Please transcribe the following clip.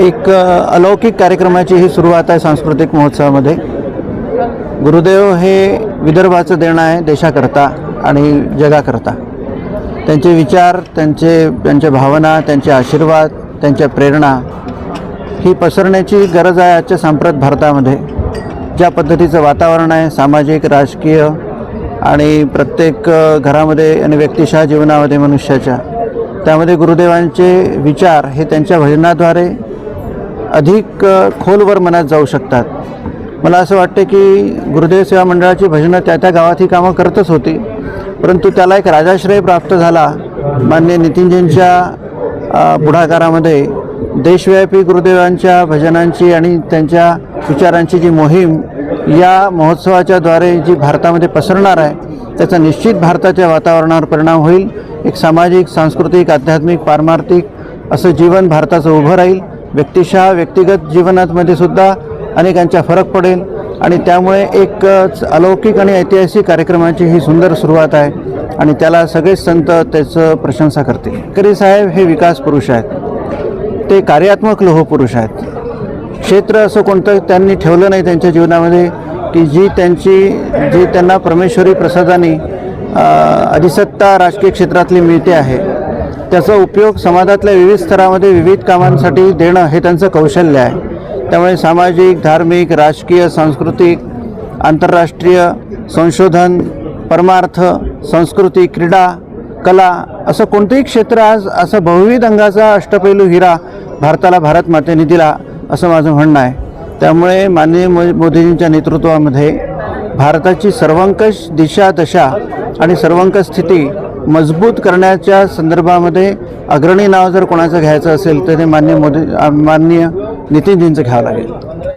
एक अलौकिक कार्यक्रमाची ही सुरुवात आहे सांस्कृतिक महोत्सवामध्ये. गुरुदेव हे विदर्भाचं देणं आहे देशाकरता आणि जगाकरता. त्यांचे विचार त्यांचे त्यांच्या भावना त्यांचे आशीर्वाद त्यांच्या प्रेरणा ही पसरण्याची गरज आहे आजच्या सांप्रत भारतामध्ये. ज्या पद्धतीचं वातावरण आहे सामाजिक राजकीय आणि प्रत्येक घरामध्ये आणि व्यक्तिशः जीवनामध्ये मनुष्याच्या त्यामध्ये गुरुदेवांचे विचार हे त्यांच्या भजनाद्वारे अधिक खोलवर मनात जाऊ शकतात. मला असं वाटतं की गुरुदेव सेवा मंडळाची भजनं त्या त्या गावात ही कामं करतच होती. परंतु त्याला एक राजाश्रय प्राप्त झाला. मान्य नितीनजींच्या पुढाकारामध्ये देशव्यापी गुरुदेवांच्या भजनांची आणि त्यांच्या विचारांची जी मोहीम या महोत्सवाच्याद्वारे जी भारतामध्ये पसरणार आहे त्याचा निश्चित भारताच्या वातावरणावर परिणाम होईल. एक सामाजिक सांस्कृतिक आध्यात्मिक पारमार्थिक असं जीवन भारताचं उभं राहील. व्यक्तिशः व्यक्तिगत जीवनामध्ये सुद्धा अनेकांचा फरक पडेल आणि त्यामुळे एक अलौकिक आणि ऐतिहासिक कार्यक्रमाची ही सुंदर सुरुवात आहे आणि त्याला सगळेच संत त्याचं प्रशंसा करते करी साहेब हे विकास पुरुष आहेत. ते कार्यात्मक लोह पुरुष आहेत. क्षेत्र असं कोणतं त्यांनी ठेवलं नाही त्यांच्या जीवनामध्ये की जी त्यांची जी त्यांना परमेश्वरी प्रसादाने अधिसत्ता राजकीय क्षेत्रातली मिळते आहे. त्याचा उपयोग समाजातल्या विविध स्तरामध्ये विविध कामांसाठी देणं हे त्यांचं कौशल्य आहे. त्यामुळे सामाजिक धार्मिक राजकीय सांस्कृतिक आंतरराष्ट्रीय संशोधन परमार्थ संस्कृती क्रीडा कला असं कोणतंही क्षेत्र आज असं बहुविध अंगाचा अष्टपैलू हिरा भारताला भारत मातेने दिला असं माझं म्हणणं आहे. त्यामुळे माननीय मो मोदीजींच्या नेतृत्वामध्ये भारताची सर्वंकष दिशा दशा आणि सर्वंकष स्थिती मजबूत करण्याच्या संदर्भामध्ये अग्रणी नाव जर कोणाचं घ्यायचं असेल तर ते मान्य मोदी माननीय नितीनजींचं घ्यावं लागेल.